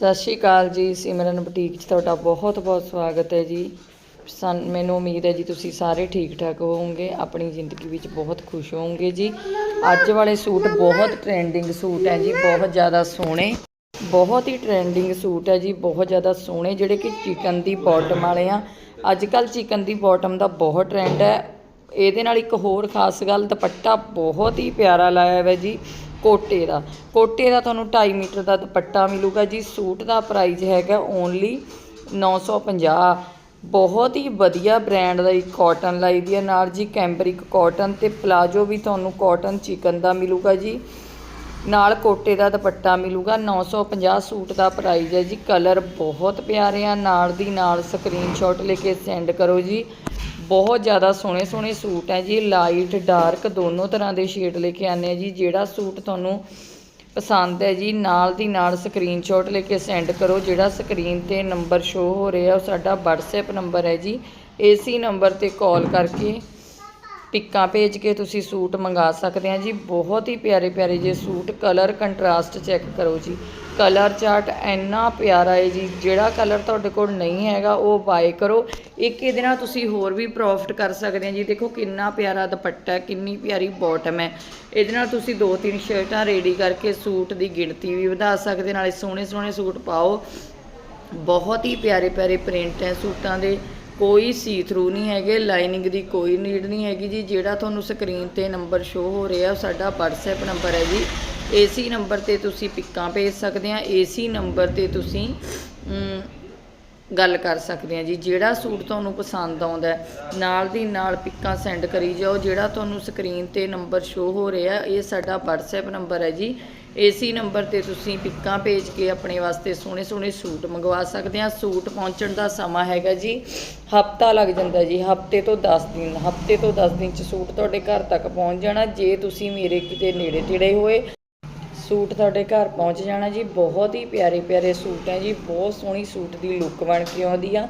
ਸਤਿ ਸ਼੍ਰੀ ਅਕਾਲ ਜੀ, ਸਿਮਰਨ ਬੁਟੀਕ 'ਚ ਤੁਹਾਡਾ ਬਹੁਤ ਬਹੁਤ ਸਵਾਗਤ ਹੈ ਜੀ। ਸਨ ਮੈਨੂੰ ਉਮੀਦ ਹੈ ਜੀ ਤੁਸੀਂ ਸਾਰੇ ਠੀਕ ਠਾਕ ਹੋਵੋਗੇ, ਆਪਣੀ ਜ਼ਿੰਦਗੀ ਵਿੱਚ ਬਹੁਤ ਖੁਸ਼ ਹੋਵੋਗੇ ਜੀ। ਅੱਜ ਵਾਲੇ ਸੂਟ ਬਹੁਤ ਟ੍ਰੈਂਡਿੰਗ ਸੂਟ ਹੈ ਜੀ, ਬਹੁਤ ਜ਼ਿਆਦਾ ਸੋਹਣੇ। ਬਹੁਤ ਹੀ ਟ੍ਰੈਂਡਿੰਗ ਸੂਟ ਹੈ ਜੀ, ਬਹੁਤ ਜ਼ਿਆਦਾ ਸੋਹਣੇ, ਜਿਹੜੇ ਕਿ ਚਿਕਨ ਦੀ ਬਾਟਮ ਵਾਲੇ ਆ। ਅੱਜ ਕੱਲ ਚਿਕਨ ਦੀ ਬਾਟਮ ਦਾ ਬਹੁਤ ਟ੍ਰੈਂਡ ਹੈ। ਇਹਦੇ ਨਾਲ ਇੱਕ ਹੋਰ ਖਾਸ ਗੱਲ, ਦੁਪੱਟਾ ਬਹੁਤ ਹੀ ਪਿਆਰਾ ਲਾਇਆ ਹੋਇਆ ਜੀ। ਕੋਟੇ ਦਾ। ਕੋਟੇ ਦਾ ਤੁਹਾਨੂੰ 2.5 ਮੀਟਰ ਦਾ ਦੁਪੱਟਾ ਮਿਲੂਗਾ ਜੀ। ਸੂਟ ਦਾ ਪ੍ਰਾਈਸ ਹੈਗਾ ਓਨਲੀ 950 ਬਹੁਤ ਹੀ ਵਧੀਆ ਬ੍ਰਾਂਡ ਦਾ ਇੱਕ ਕਾਟਨ ਲਾਈ ਦੀ ਹੈ ਨਾਲ ਜੀ ਕੈਂਬਰਿਕ ਕਾਟਨ ਤੇ ਪਲਾਜੋ ਵੀ ਤੁਹਾਨੂੰ ਕਾਟਨ ਚਿਕਨ ਦਾ ਮਿਲੂਗਾ ਜੀ। ਨਾਲ ਕੋਟੇ ਦਾ ਦੁਪੱਟਾ ਮਿਲੂਗਾ। 950 ਸੂਟ ਦਾ ਪ੍ਰਾਈਸ ਹੈ ਜੀ। ਕਲਰ ਬਹੁਤ ਪਿਆਰੇ ਆ। ਨਾਲ ਦੀ ਨਾਲ ਸਕਰੀਨਸ਼ਾਟ ਲੈ ਕੇ ਸੈਂਡ ਕਰੋ ਜੀ। ਬਹੁਤ ਜ਼ਿਆਦਾ ਸੋਹਣੇ ਸੋਹਣੇ ਸੂਟ ਹੈ ਜੀ ਲਾਈਟ ਡਾਰਕ ਦੋਨੋਂ ਤਰ੍ਹਾਂ ਦੇ ਸ਼ੇਡ ਲੈ ਕੇ ਆਨੇ ਆ ਜੀ, ਜਿਹੜਾ ਸੂਟ ਤੁਹਾਨੂੰ ਪਸੰਦ ਹੈ ਜੀ, ਨਾਲ ਦੀ ਨਾਲ ਸਕਰੀਨਸ਼ਾਟ ਲੈ ਕੇ ਸੈਂਡ ਕਰੋ, ਜਿਹੜਾ ਸਕਰੀਨ ਤੇ ਨੰਬਰ ਸ਼ੋ ਹੋ ਰਿਹਾ ਉਹ ਸਾਡਾ WhatsApp ਨੰਬਰ ਹੈ ਜੀ ਇਸੇ ਨੰਬਰ ਤੇ ਕਾਲ ਕਰਕੇ ਪਿੱਕਾਂ ਭੇਜ ਕੇ ਤੁਸੀਂ ਸੂਟ ਮੰਗਾ ਸਕਦੇ ਆ ਜੀ, ਬਹੁਤ ਹੀ ਪਿਆਰੇ ਪਿਆਰੇ ਜੇ ਸੂਟ ਕਲਰ ਕੰਟਰਾਸਟ ਚੈੱਕ ਕਰੋ ਜੀ। ਕਲਰ ਚਾਰਟ ਇੰਨਾ ਪਿਆਰਾ ਹੈ ਜੀ, ਜਿਹੜਾ ਕਲਰ ਤੁਹਾਡੇ ਕੋਲ ਨਹੀਂ ਹੈਗਾ, ਉਹ ਬਾਏ ਕਰੋ। ਇੱਕ ਇਹਦੇ ਨਾਲ ਤੁਸੀਂ ਹੋਰ ਵੀ ਪ੍ਰੋਫਿਟ ਕਰ ਸਕਦੇ ਆ ਜੀ। ਦੇਖੋ ਕਿੰਨਾ ਪਿਆਰਾ ਦੁਪੱਟਾ ਕਿੰਨੀ ਪਿਆਰੀ ਬਾਟਮ ਹੈ। ਇਹਦੇ ਨਾਲ ਤੁਸੀਂ ਦੋ ਤਿੰਨ ਸ਼ਰਟਾਂ ਰੈਡੀ ਕਰਕੇ ਸੂਟ ਦੀ ਗਿਣਤੀ ਵੀ ਵਧਾ ਸਕਦੇ, ਨਾਲੇ ਸੋਹਣੇ ਸੋਹਣੇ ਸੂਟ ਪਾਓ। ਬਹੁਤ ਹੀ ਪਿਆਰੇ ਪਿਆਰੇ ਪ੍ਰਿੰਟ ਹੈ ਸੂਟਾਂ ਦੇ। ਕੋਈ ਸੀ ਥਰੂ ਨਹੀਂ ਹੈਗੇ ਲਾਈਨਿੰਗ ਦੀ ਕੋਈ ਨੀਡ ਨਹੀਂ ਹੈਗੀ ਜੀ। ਜਿਹੜਾ ਤੁਹਾਨੂੰ ਸਕਰੀਨ ਤੇ ਨੰਬਰ ਸ਼ੋ ਹੋ ਰਿਹਾ, ਉਹ ਸਾਡਾ WhatsApp ਨੰਬਰ ਹੈ ਜੀ। ਏਸੀ ਨੰਬਰ ਤੇ ਤੁਸੀਂ ਪਿੱਕਾਂ ਭੇਜ ਸਕਦੇ ਆ, ਏਸੀ ਨੰਬਰ ਤੇ ਤੁਸੀਂ ਗੱਲ ਕਰ ਸਕਦੇ ਆ ਜੀ। ਜਿਹੜਾ ਸੂਟ ਤੁਹਾਨੂੰ ਪਸੰਦ ਆਉਂਦਾ ਨਾਲ ਦੀ ਨਾਲ ਪਿੱਕਾਂ ਸੈਂਡ ਕਰੀ ਜਾਓ। ਜਿਹੜਾ ਤੁਹਾਨੂੰ ਸਕਰੀਨ ਤੇ ਨੰਬਰ ਸ਼ੋ ਹੋ ਰਿਹਾ, ਇਹ ਸਾਡਾ WhatsApp ਨੰਬਰ ਹੈ ਜੀ। ਏਸੀ ਨੰਬਰ ਤੇ ਤੁਸੀਂ ਪਿੱਕਾਂ ਭੇਜ ਕੇ ਆਪਣੇ ਵਾਸਤੇ ਸੋਹਣੇ ਸੋਹਣੇ ਸੂਟ ਮੰਗਵਾ ਸਕਦੇ ਆ। ਸੂਟ ਪਹੁੰਚਣ ਦਾ ਸਮਾਂ ਹੈਗਾ ਜੀ, ਹਫਤਾ ਲੱਗ ਜਾਂਦਾ ਜੀ। ਹਫ਼ਤੇ ਤੋਂ 10 ਦਿਨ, ਹਫ਼ਤੇ ਤੋਂ 10 ਦਿਨ ਚ ਸੂਟ ਤੁਹਾਡੇ ਘਰ ਤੱਕ ਪਹੁੰਚ ਜਾਣਾ, ਜੇ ਤੁਸੀਂ ਮੇਰੇ ਕਿਤੇ ਨੇੜੇ ਤੇੜੇ ਹੋਏ। ਸੂਟ ਤੁਹਾਡੇ ਘਰ ਪਹੁੰਚ ਜਾਣਾ ਜੀ, ਬਹੁਤ ਹੀ ਪਿਆਰੇ ਪਿਆਰੇ ਸੂਟ ਹੈ ਜੀ, ਬਹੁਤ ਸੋਹਣੀ ਸੂਟ ਦੀ ਲੁੱਕ ਬਣ ਕੇ ਆਉਂਦੀ ਆ।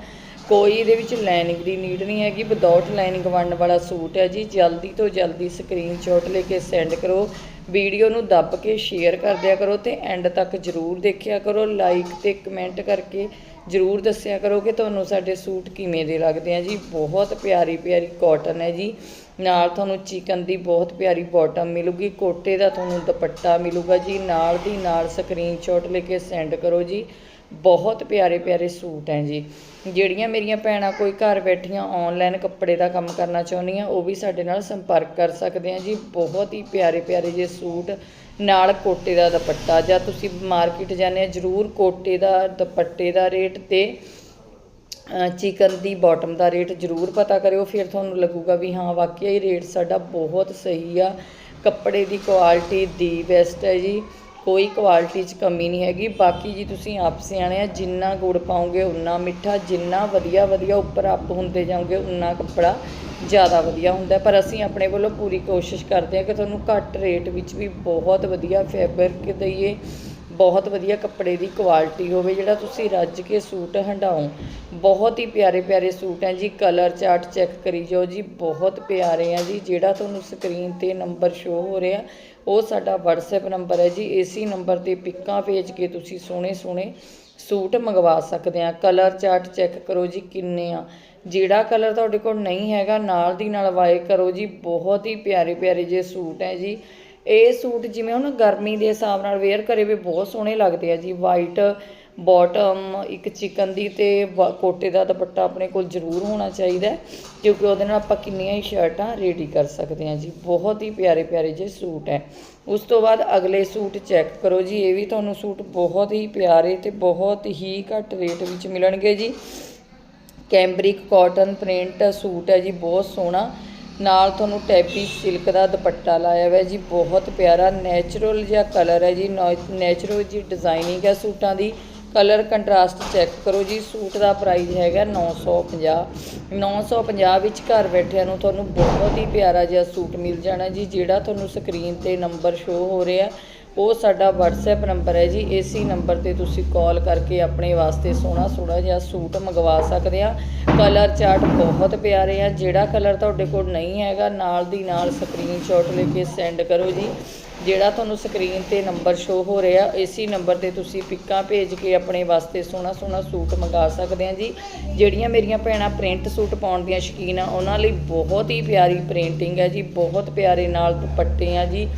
ਕੋਈ ਇਹਦੇ ਵਿੱਚ ਲਾਈਨਿੰਗ ਦੀ ਨੀਡ ਨਹੀਂ ਹੈਗੀ ਵਿਦਆਊਟ ਲਾਈਨਿੰਗ ਬਣਨ ਵਾਲਾ ਸੂਟ ਹੈ ਜੀ, ਜਲਦੀ ਤੋਂ ਜਲਦੀ ਸਕਰੀਨਸ਼ਾਟ ਲੈ ਕੇ ਸੈਂਡ ਕਰੋ, ਵੀਡੀਓ ਨੂੰ ਦੱਬ ਕੇ ਸ਼ੇਅਰ ਕਰ ਦਿਆ ਕਰੋ ਤੇ ਐਂਡ ਤੱਕ ਜਰੂਰ ਦੇਖਿਆ ਕਰੋ ਲਾਈਕ ਤੇ ਕਮੈਂਟ ਕਰਕੇ ਜਰੂਰ ਦੱਸਿਆ ਕਰੋ ਕਿ ਤੁਹਾਨੂੰ ਸਾਡੇ ਸੂਟ ਕਿਵੇਂ ਦੇ ਲੱਗਦੇ ਆ ਜੀ, ਬਹੁਤ ਪਿਆਰੀ ਪਿਆਰੀ ਕਾਟਨ ਹੈ ਜੀ। ਨਾਲ ਤੁਹਾਨੂੰ ਚਿਕਨ ਦੀ ਬਹੁਤ ਪਿਆਰੀ ਬਾਟਮ ਮਿਲੂਗੀ, ਕੋਟੇ ਦਾ ਤੁਹਾਨੂੰ ਦੁਪੱਟਾ ਮਿਲੂਗਾ ਜੀ, ਨਾਲ ਦੀ ਨਾਲ ਸਕਰੀਨਸ਼ਾਟ ਲੈ ਕੇ ਸੈਂਡ ਕਰੋ ਜੀ। ਬਹੁਤ ਪਿਆਰੇ ਪਿਆਰੇ ਸੂਟ ਹੈ ਜੀ। ਜਿਹੜੀਆਂ ਮੇਰੀਆਂ ਭੈਣਾਂ ਕੋਈ ਘਰ ਬੈਠੀਆਂ ਆਨਲਾਈਨ ਕੱਪੜੇ ਦਾ ਕੰਮ ਕਰਨਾ ਚਾਹੁੰਦੀਆਂ, ਉਹ ਵੀ ਸਾਡੇ ਨਾਲ ਸੰਪਰਕ ਕਰ ਸਕਦੇ ਆ ਜੀ। ਬਹੁਤ ਹੀ ਪਿਆਰੇ ਪਿਆਰੇ ਜੇ ਸੂਟ, ਨਾਲ ਕੋਟੇ ਦਾ ਦੁਪੱਟਾ। ਜਾਂ ਤੁਸੀਂ ਮਾਰਕੀਟ ਜਾਂਦੇ ਆ, ਜਰੂਰ ਕੋਟੇ ਦਾ ਦੁਪੱਟੇ ਦਾ ਰੇਟ ਤੇ ਚਿਕਨ ਦੀ ਬਾਟਮ ਦਾ ਰੇਟ ਜ਼ਰੂਰ ਪਤਾ ਕਰਿਓ, ਫਿਰ ਤੁਹਾਨੂੰ ਲੱਗੂਗਾ ਵੀ ਹਾਂ, ਵਾਕਿਆ ਹੀ ਰੇਟ ਸਾਡਾ ਬਹੁਤ ਸਹੀ ਆ। ਕੱਪੜੇ ਦੀ ਕੁਆਲਿਟੀ ਦੀ ਬੈਸਟ ਹੈ ਜੀ, ਕੋਈ ਕੁਆਲਿਟੀ 'ਚ ਕਮੀ ਨਹੀਂ ਹੈਗੀ। ਬਾਕੀ ਜੀ ਤੁਸੀਂ ਆਪ ਸਿਆਣੇ ਆ, ਜਿੰਨਾ ਗੁੜ ਪਾਓਗੇ ਉਨਾ ਮਿੱਠਾ, ਜਿੰਨਾ ਵਧੀਆ ਵਧੀਆ ਉੱਪਰ ਅਪ ਹੁੰਦੇ ਜਾਓਗੇ, ਉਨਾ ਕੱਪੜਾ ਜ਼ਿਆਦਾ ਵਧੀਆ ਹੁੰਦਾ। ਪਰ ਅਸੀਂ ਆਪਣੇ ਵੱਲੋਂ ਪੂਰੀ ਕੋਸ਼ਿਸ਼ ਕਰਦੇ ਹਾਂ ਕਿ ਤੁਹਾਨੂੰ ਘੱਟ ਰੇਟ ਵਿੱਚ ਵੀ ਬਹੁਤ ਵਧੀਆ ਫੈਬਰਿਕ ਦਈਏ। ਬਹੁਤ ਵਧੀਆ ਕੱਪੜੇ ਦੀ ਕੁਆਲਿਟੀ ਹੋਵੇ, ਜਿਹੜਾ ਤੁਸੀਂ ਰੱਜ ਕੇ ਸੂਟ ਹੰਡਾਓ ਬਹੁਤ ਹੀ ਪਿਆਰੇ ਪਿਆਰੇ ਸੂਟ ਹੈ ਜੀ ਕਲਰ ਚਾਰਟ ਚੈੱਕ ਕਰੀ ਜਾਓ ਜੀ, ਬਹੁਤ ਪਿਆਰੇ ਆ ਜੀ, ਜਿਹੜਾ ਤੁਹਾਨੂੰ ਸਕਰੀਨ ਤੇ ਨੰਬਰ ਸ਼ੋ ਹੋ ਰਿਹਾ, ਉਹ ਸਾਡਾ WhatsApp ਨੰਬਰ ਹੈ ਜੀ ਇਸੇ ਨੰਬਰ ਤੇ ਪਿੱਕਾਂ ਭੇਜ ਕੇ ਤੁਸੀਂ ਸੋਹਣੇ ਸੋਹਣੇ ਸੂਟ ਮੰਗਵਾ ਸਕਦੇ ਆ। ਕਲਰ ਚਾਰਟ ਚੈੱਕ ਕਰੋ ਜੀ, ਕਿੰਨੇ ਆ। ਜਿਹੜਾ ਕਲਰ ਤੁਹਾਡੇ ਕੋਲ ਨਹੀਂ ਹੈਗਾ, ਨਾਲ ਦੀ ਨਾਲ ਵਾਏ ਕਰੋ ਜੀ, ਬਹੁਤ ਹੀ ਪਿਆਰੇ ਪਿਆਰੇ ਜੇ ਸੂਟ ਹੈ ਜੀ। ਇਹ ਸੂਟ ਜਿਵੇਂ ਹੁਣ ਗਰਮੀ ਦੇ ਹਿਸਾਬ ਨਾਲ ਵੇਅਰ ਕਰੇ ਵੀ ਬਹੁਤ ਸੋਹਣੇ ਲੱਗਦੇ ਆ ਜੀ। ਵਾਈਟ ਬਾਟਮ ਇੱਕ ਚਿਕਨ ਦੀ ਤੇ ਵਾ- ਕੋਟੇ ਦਾ ਦੁਪੱਟਾ ਆਪਣੇ ਕੋਲ ਜ਼ਰੂਰ ਹੋਣਾ ਚਾਹੀਦਾ ਕਿਉਂਕਿ ਉਹਦੇ ਨਾਲ ਆਪਾਂ ਕਿੰਨੀਆਂ ਹੀ ਸ਼ਰਟਾਂ ਰੈਡੀ ਕਰ ਸਕਦੇ ਹਾਂ ਜੀ। ਬਹੁਤ ਹੀ ਪਿਆਰੇ ਪਿਆਰੇ ਜੇ ਸੂਟ ਹੈ। ਉਸ ਤੋਂ ਬਾਅਦ ਅਗਲੇ ਸੂਟ ਚੈੱਕ ਕਰੋ ਜੀ, ਇਹ ਵੀ ਤੁਹਾਨੂੰ ਸੂਟ ਬਹੁਤ ਹੀ ਪਿਆਰੇ ਤੇ ਬਹੁਤ ਹੀ ਘੱਟ ਰੇਟ ਵਿੱਚ ਮਿਲਣਗੇ ਜੀ। ਕੈਂਬਰਿਕ ਕਾਟਨ ਪ੍ਰਿੰਟ ਸੂਟ ਹੈ ਜੀ, ਬਹੁਤ ਸੋਹਣਾ। ਨਾਲ ਤੁਹਾਨੂੰ ਟੈਪੀ ਸਿਲਕ ਦਾ ਦੁਪੱਟਾ ਲਾਇਆ ਹੋਇਆ ਜੀ, ਬਹੁਤ ਪਿਆਰਾ ਨੈਚੁਰਲ ਜਿਹਾ ਕਲਰ ਹੈ ਜੀ ਨੈਚੁਰਲ ਜੀ ਡਿਜ਼ਾਈਨਿੰਗ ਹੈ ਸੂਟਾਂ ਦੀ। ਕਲਰ ਕੰਟਰਾਸਟ ਚੈੱਕ ਕਰੋ ਜੀ, ਸੂਟ ਦਾ ਪ੍ਰਾਈਸ ਹੈਗਾ 950 950 ਵਿੱਚ ਘਰ ਬੈਠਿਆਂ ਨੂੰ ਤੁਹਾਨੂੰ ਬਹੁਤ ਹੀ ਪਿਆਰਾ ਜਿਹਾ ਸੂਟ ਮਿਲ ਜਾਣਾ ਜੀ, ਜਿਹੜਾ ਤੁਹਾਨੂੰ ਸਕਰੀਨ ਤੇ ਨੰਬਰ ਸ਼ੋ ਹੋ ਰਿਹਾ। ਉਹ ਸਾਡਾ WhatsApp ਨੰਬਰ ਹੈ ਜੀ। ਇਸੇ ਨੰਬਰ ਤੇ ਤੁਸੀਂ ਕਾਲ ਕਰਕੇ ਆਪਣੇ ਵਾਸਤੇ ਸੋਹਣਾ ਸੋਹਣਾ ਜਿਹਾ ਸੂਟ ਮੰਗਵਾ ਸਕਦੇ ਆ। ਕਲਰ ਚਾਰਟ ਬਹੁਤ ਪਿਆਰੇ ਆ। ਜਿਹੜਾ ਕਲਰ ਤੁਹਾਡੇ ਕੋਲ ਨਹੀਂ ਹੈਗਾ, ਨਾਲ ਦੀ ਨਾਲ ਸਕਰੀਨਸ਼ਾਟ ਲੈ ਕੇ ਸੈਂਡ ਕਰੋ ਜੀ। ਜਿਹੜਾ ਤੁਹਾਨੂੰ ਸਕਰੀਨ ਤੇ ਨੰਬਰ ਸ਼ੋ ਹੋ ਰਿਹਾ ਇਸੇ ਨੰਬਰ ਤੇ ਤੁਸੀਂ ਪਿੱਕਾਂ ਭੇਜ ਕੇ ਆਪਣੇ ਵਾਸਤੇ ਸੋਹਣਾ ਸੋਹਣਾ ਸੂਟ ਮੰਗਾ ਸਕਦੇ ਆ ਜੀ। ਜਿਹੜੀਆਂ ਮੇਰੀਆਂ ਭੈਣਾਂ ਪ੍ਰਿੰਟ ਸੂਟ ਪਾਉਣ ਦੀਆਂ ਸ਼ੌਕੀਨ ਆ, ਉਹਨਾਂ ਲਈ ਬਹੁਤ ਹੀ ਪਿਆਰੀ ਪ੍ਰਿੰਟਿੰਗ ਹੈ ਜੀ। ਬਹੁਤ ਪਿਆਰੇ ਨਾਲ ਦੁਪੱਟੇ ਆ ਜੀ।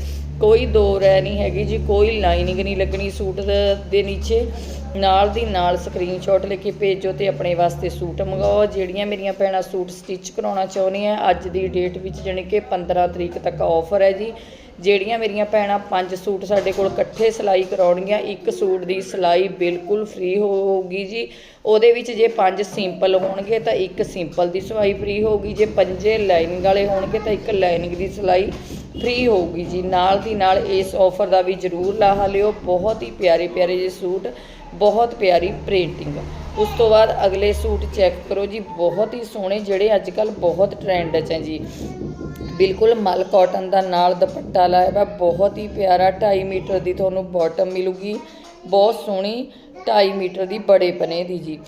ਕੋਈ ਦੋ ਰਹਿ ਨਹੀਂ ਹੈਗੀ ਜੀ, ਕੋਈ ਲਾਈਨਿੰਗ ਨਹੀਂ ਲੱਗਣੀ ਸੂਟ ਦੇ ਨੀਚੇ। ਨਾਲ ਦੀ ਨਾਲ ਸਕਰੀਨਸ਼ਾਟ ਲੈ ਕੇ ਭੇਜੋ ਤੇ ਆਪਣੇ ਵਾਸਤੇ ਸੂਟ ਮੰਗਾਓ। ਜਿਹੜੀਆਂ ਮੇਰੀਆਂ ਭੈਣਾਂ ਸੂਟ ਸਟਿਚ ਕਰਾਉਣਾ ਚਾਹੁੰਦੀਆਂ, ਅੱਜ ਦੀ ਡੇਟ ਵਿੱਚ ਜਾਣੀ ਕਿ 15 ਤਰੀਕ ਤੱਕ ਆਫਰ ਹੈ ਜੀ। ਜਿਹੜੀਆਂ ਮੇਰੀਆਂ ਭੈਣਾਂ ਪੰਜ ਸੂਟ ਸਾਡੇ ਕੋਲ ਇਕੱਠੇ ਸਿਲਾਈ ਕਰਾਉਣਗੀਆਂ, ਇੱਕ ਸੂਟ ਦੀ ਸਿਲਾਈ ਬਿਲਕੁਲ ਫ੍ਰੀ ਹੋਊਗੀ ਜੀ। ਉਹਦੇ ਵਿੱਚ ਜੇ ਪੰਜ ਸਿੰਪਲ ਹੋਣਗੇ ਤਾਂ ਇੱਕ ਸਿੰਪਲ ਦੀ ਸਿਲਾਈ ਫ੍ਰੀ ਹੋਊਗੀ। ਜੇ ਪੰਜੇ ਲਾਈਨਿੰਗ ਵਾਲੇ ਹੋਣਗੇ ਤਾਂ ਇੱਕ ਲਾਈਨਿੰਗ ਦੀ ਸਿਲਾਈ ਫ੍ਰੀ ਹੋਊਗੀ ਜੀ। ਨਾਲ ਦੀ ਨਾਲ ਇਸ ਆਫਰ ਦਾ ਵੀ ਜ਼ਰੂਰ ਲਾਹਾ ਲਿਓ। ਬਹੁਤ ਹੀ ਪਿਆਰੇ ਪਿਆਰੇ ਜੇ ਸੂਟ, ਬਹੁਤ ਪਿਆਰੀ ਪ੍ਰਿੰਟਿੰਗ ਉਸ ਤੋਂ ਬਾਅਦ ਅਗਲੇ ਸੂਟ ਚੈੱਕ ਕਰੋ ਜੀ। ਬਹੁਤ ਹੀ ਸੋਹਣੇ ਜਿਹੜੇ ਅੱਜ ਕੱਲ ਬਹੁਤ ਟ੍ਰੈਂਡ 'ਚ ਹੈ ਜੀ। ਬਿਲਕੁਲ ਮਲ ਕਾਟਨ ਦਾ ਨਾਲ ਦੁਪੱਟਾ ਲਾਇਆ ਵਾ ਬਹੁਤ ਹੀ ਪਿਆਰਾ 2.5 ਮੀਟਰ ਦੀ ਤੁਹਾਨੂੰ ਬਾਟਮ ਮਿਲੂਗੀ। ਬਹੁਤ ਸੋਹਣੀ 2.5 ਮੀਟਰ ਦੀ ਬੜੇ ਪਨੇ ਦੀ ਜੀ।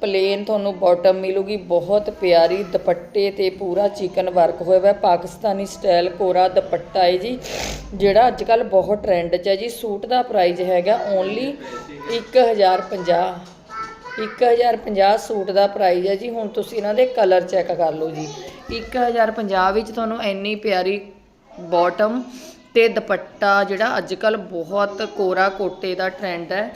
ਪਲੇਨ ਤੁਹਾਨੂੰ ਬਾਟਮ ਮਿਲੂਗੀ, ਬਹੁਤ ਪਿਆਰੀ ਦੁਪੱਟੇ ਤੇ ਪੂਰਾ ਚਿਕਨ ਵਰਕ ਹੋਇਆ ਵਾ ਪਾਕਿਸਤਾਨੀ ਸਟਾਈਲ ਕੋਰਾ ਦੁਪੱਟਾ ਹੈ ਜੀ, ਜਿਹੜਾ ਅੱਜ ਕੱਲ ਬਹੁਤ ਟ੍ਰੈਂਡ 'ਚ ਹੈ ਜੀ। ਸੂਟ ਦਾ ਪ੍ਰਾਈਸ ਹੈਗਾ ਓਨਲੀ 1050 1050 ਸੂਟ ਦਾ ਪ੍ਰਾਈਸ ਹੈ ਜੀ। ਹੁਣ ਤੁਸੀਂ ਇਹਨਾਂ ਦੇ ਕਲਰ ਚੈੱਕ ਕਰ ਲਓ ਜੀ। 1050 ਵਿੱਚ ਤੁਹਾਨੂੰ ਇੰਨੀ ਪਿਆਰੀ ਬਾਟਮ ਤੇ ਦੁਪੱਟਾ ਜਿਹੜਾ ਅੱਜ ਕੱਲ ਬਹੁਤ ਕੋਰਾ ਕੋਟੇ ਦਾ ਟ੍ਰੈਂਡ ਹੈ।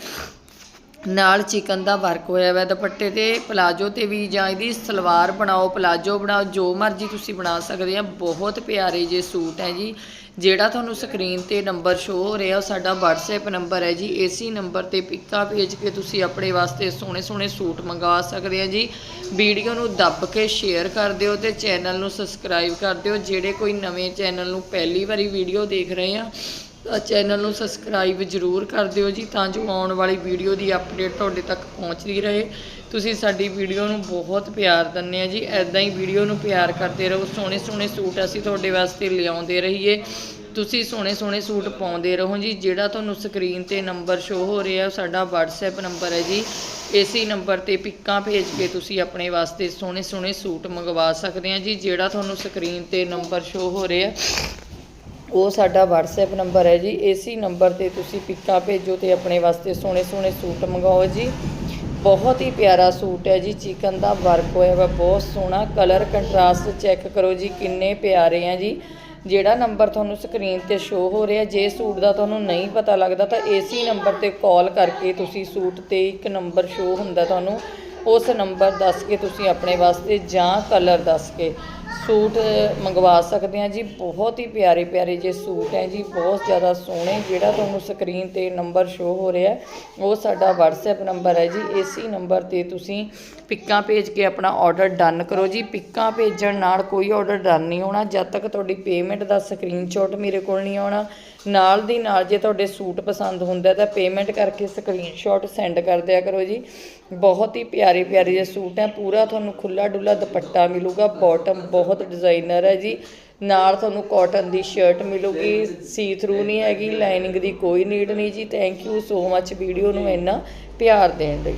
ਨਾਲ ਚਿਕਨ ਦਾ ਵਰਕ ਹੋਇਆ ਹੋਇਆ ਦੁਪੱਟੇ ਤੇ ਪਲਾਜੋ ਤੇ ਵੀ ਜਾਂ ਇਹਦੀ ਸਲਵਾਰ ਬਣਾਓ, ਪਲਾਜੋ ਬਣਾਓ, ਜੋ ਮਰਜ਼ੀ ਤੁਸੀਂ ਬਣਾ ਸਕਦੇ ਆ, ਬਹੁਤ ਪਿਆਰੇ ਜੇ ਸੂਟ ਹੈ ਜੀ। ਜਿਹੜਾ ਤੁਹਾਨੂੰ ਸਕਰੀਨ ਤੇ ਨੰਬਰ ਸ਼ੋ ਹੋ ਰਿਹਾ, ਉਹ ਸਾਡਾ WhatsApp ਨੰਬਰ ਹੈ ਜੀ। ਇਸੇ ਨੰਬਰ ਤੇ ਪਿੱਕਾਂ ਭੇਜ ਕੇ ਤੁਸੀਂ ਆਪਣੇ ਵਾਸਤੇ ਸੋਹਣੇ ਸੋਹਣੇ ਸੂਟ ਮੰਗਵਾ ਸਕਦੇ ਆ ਜੀ। ਵੀਡੀਓ ਨੂੰ ਦੱਬ ਕੇ ਸ਼ੇਅਰ ਕਰ ਦਿਓ ਤੇ ਚੈਨਲ ਨੂੰ ਸਬਸਕ੍ਰਾਈਬ ਕਰ ਦਿਓ। ਜਿਹੜੇ ਕੋਈ ਨਵੇਂ ਚੈਨਲ ਨੂੰ ਪਹਿਲੀ ਵਾਰੀ ਵੀਡੀਓ ਦੇਖ ਰਹੇ ਆ ਚੈਨਲ ਨੂੰ ਸਬਸਕ੍ਰਾਈਬ ਜ਼ਰੂਰ ਕਰ ਦਿਓ ਜੀ ਤਾਂ ਜੋ ਆਉਣ ਵਾਲੀ ਵੀਡੀਓ ਦੀ ਅਪਡੇਟ ਤੁਹਾਡੇ ਤੱਕ ਪਹੁੰਚਦੀ ਰਹੇ। ਤੁਸੀਂ ਸਾਡੀ ਵੀਡੀਓ ਨੂੰ ਬਹੁਤ ਪਿਆਰ ਦਿੰਦੇ ਆ ਜੀ। ਐਦਾਂ ਹੀ ਵੀਡੀਓ ਨੂੰ ਪਿਆਰ ਕਰਦੇ ਰਹੋ। ਸੋਹਣੇ ਸੋਹਣੇ ਸੂਟ ਅਸੀਂ ਤੁਹਾਡੇ ਵਾਸਤੇ ਲਿਆਉਂਦੇ ਰਹੀਏ। ਤੁਸੀਂ ਸੋਹਣੇ ਸੋਹਣੇ ਸੂਟ ਪਾਉਂਦੇ ਰਹੋ ਜੀ। ਜਿਹੜਾ ਤੁਹਾਨੂੰ ਸਕਰੀਨ ਤੇ ਨੰਬਰ ਸ਼ੋ ਹੋ ਰਿਹਾ ਉਹ ਸਾਡਾ WhatsApp ਨੰਬਰ ਹੈ ਜੀ। ਇਸੇ ਨੰਬਰ ਤੇ ਪਿੱਕਾਂ ਭੇਜ ਕੇ ਤੁਸੀਂ ਆਪਣੇ ਵਾਸਤੇ ਸੋਹਣੇ ਸੋਹਣੇ ਸੂਟ ਮੰਗਵਾ ਸਕਦੇ ਆ ਜੀ। ਜਿਹੜਾ ਤੁਹਾਨੂੰ ਸਕਰੀਨ ਤੇ ਨੰਬਰ ਸ਼ੋ ਹੋ ਰਿਹਾ ਉਹ ਸਾਡਾ WhatsApp ਨੰਬਰ ਹੈ ਜੀ। ਇਸੇ ਨੰਬਰ ਤੇ ਤੁਸੀਂ ਪਿੱਕਾਂ ਭੇਜੋ ਤੇ ਆਪਣੇ ਵਾਸਤੇ ਸੋਹਣੇ ਸੋਹਣੇ ਸੂਟ ਮੰਗਾਓ ਜੀ। ਬਹੁਤ ਹੀ ਪਿਆਰਾ ਸੂਟ ਹੈ ਜੀ। ਚਿਕਨ ਦਾ ਵਰਕ ਹੋਇਆ ਵਾ ਬਹੁਤ ਸੋਹਣਾ। ਕਲਰ ਕੰਟਰਾਸਟ ਚੈੱਕ ਕਰੋ ਜੀ, ਕਿੰਨੇ ਪਿਆਰੇ ਆ ਜੀ। ਜਿਹੜਾ ਨੰਬਰ ਤੁਹਾਨੂੰ ਸਕਰੀਨ ਤੇ ਸ਼ੋ ਹੋ ਰਿਹਾ, ਜੇ ਸੂਟ ਦਾ ਤੁਹਾਨੂੰ ਨਹੀਂ ਪਤਾ ਲੱਗਦਾ ਤਾਂ ਇਸੇ ਨੰਬਰ ਤੇ ਕਾਲ ਕਰਕੇ ਤੁਸੀਂ ਸੂਟ ਤੇ ਇੱਕ ਨੰਬਰ ਸ਼ੋ ਹੁੰਦਾ ਤੁਹਾਨੂੰ, ਉਸ ਨੰਬਰ ਦੱਸ ਕੇ ਤੁਸੀਂ ਆਪਣੇ ਵਾਸਤੇ ਜਾਂ ਕਲਰ ਦੱਸ ਕੇ। ਸੂਟ ਮੰਗਵਾ ਸਕਦੇ ਆ ਜੀ, ਬਹੁਤ ਹੀ ਪਿਆਰੇ ਪਿਆਰੇ ਜੇ ਸੂਟ ਹੈ ਜੀ, ਬਹੁਤ ਜ਼ਿਆਦਾ ਸੋਹਣੇ, ਜਿਹੜਾ ਤੁਹਾਨੂੰ ਸਕਰੀਨ ਤੇ ਨੰਬਰ ਸ਼ੋ ਹੋ ਰਿਹਾ ਉਹ ਸਾਡਾ WhatsApp ਨੰਬਰ ਹੈ ਜੀ, ਇਸੇ ਨੰਬਰ ਤੇ ਤੁਸੀਂ ਪਿੱਕਾਂ ਭੇਜ ਕੇ ਆਪਣਾ ਆਰਡਰ ਡਨ ਕਰੋ ਜੀ, ਪਿੱਕਾਂ ਭੇਜਣ ਨਾਲ ਕੋਈ ਆਰਡਰ ਡਨ ਨਹੀਂ ਹੋਣਾ, ਜਦ ਤੱਕ ਤੁਹਾਡੀ ਪੇਮੈਂਟ ਦਾ ਸਕਰੀਨਸ਼ਾਟ ਮੇਰੇ ਕੋਲ ਨਹੀਂ ਆਉਣਾ ਨਾਲ ਦੀ ਨਾਲ ਜੇ ਤੁਹਾਡੇ ਸੂਟ ਪਸੰਦ ਹੁੰਦਾ ਤਾਂ ਪੇਮੈਂਟ ਕਰਕੇ ਸਕਰੀਨਸ਼ਾਟ ਸੈਂਡ ਕਰ ਦਿਆ ਕਰੋ ਜੀ। ਬਹੁਤ ਹੀ ਪਿਆਰੇ ਪਿਆਰੇ ਜਿਹੇ ਸੂਟ ਹੈ, ਪੂਰਾ ਤੁਹਾਨੂੰ ਖੁੱਲਾ ਡੁੱਲਾ ਦੁਪੱਟਾ ਮਿਲੂਗਾ ਬਾਟਮ ਬਹੁਤ ਡਿਜ਼ਾਈਨਰ ਹੈ ਜੀ। ਨਾਲ ਤੁਹਾਨੂੰ ਕਾਟਨ ਦੀ ਸ਼ਰਟ ਮਿਲੂਗੀ ਸੀ ਥਰੂ ਨਹੀਂ ਹੈਗੀ ਲਾਈਨਿੰਗ ਦੀ ਕੋਈ ਨੀਡ ਨਹੀਂ ਜੀ। Thank you so much video ਨੂੰ ਇੰਨਾ ਪਿਆਰ ਦੇਣ ਲਈ।